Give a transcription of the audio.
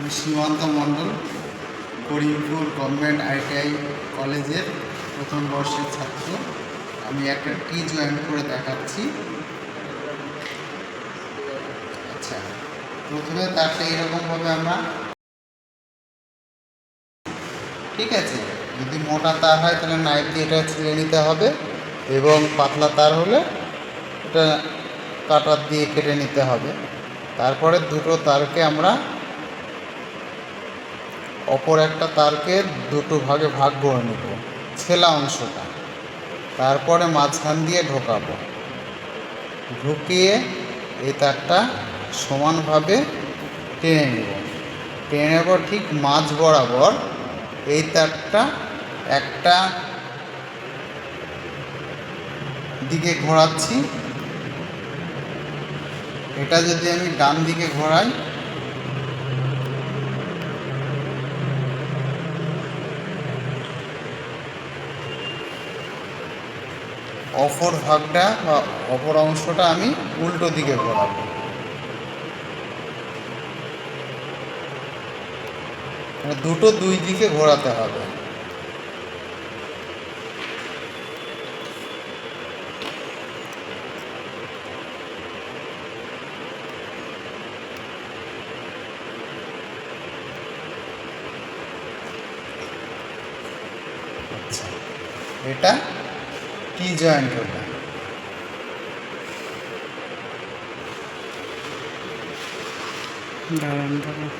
আমি সীমান্ত মণ্ডল, Karimpur government ITI কলেজের প্রথম বর্ষের ছাত্র। আমি একটা টি জয়েন করে দেখাচ্ছি। আচ্ছা প্রথমে তারটা এরকমভাবে আমরা। ঠিক আছে, যদি মোটা তার হয় তাহলে নাইফ দিয়ে এটা ছিঁড়ে নিতে হবে এবং পাতলা তার হলে এটা কাটার দিয়ে কেটে নিতে হবে। তারপরে দুটো তারকে আমরা অপর একটা তারকে দুটো ভাগে ভাগ করে নেব। ছেলা অংশটা। তারপরে মাঝখান দিয়ে ঢোকাবো। ঢুকিয়ে এই তারটা সমানভাবে টেনে নেব। টেনে নেব ঠিক মাঝ বরাবর। এই তারটা একটা দিকে ঘোরাচ্ছি। এটা যদি আমি ডান দিকে ঘোরাই অপর ভাগটা বা অপর অংশটা আমি উল্টো দিকে ঘোরাবো মানে দুটো দুই দিকে ঘোরাতে হবে। আচ্ছা এটা টি জয়েন্ট ওটা দাঁড়ান দাঁড়ান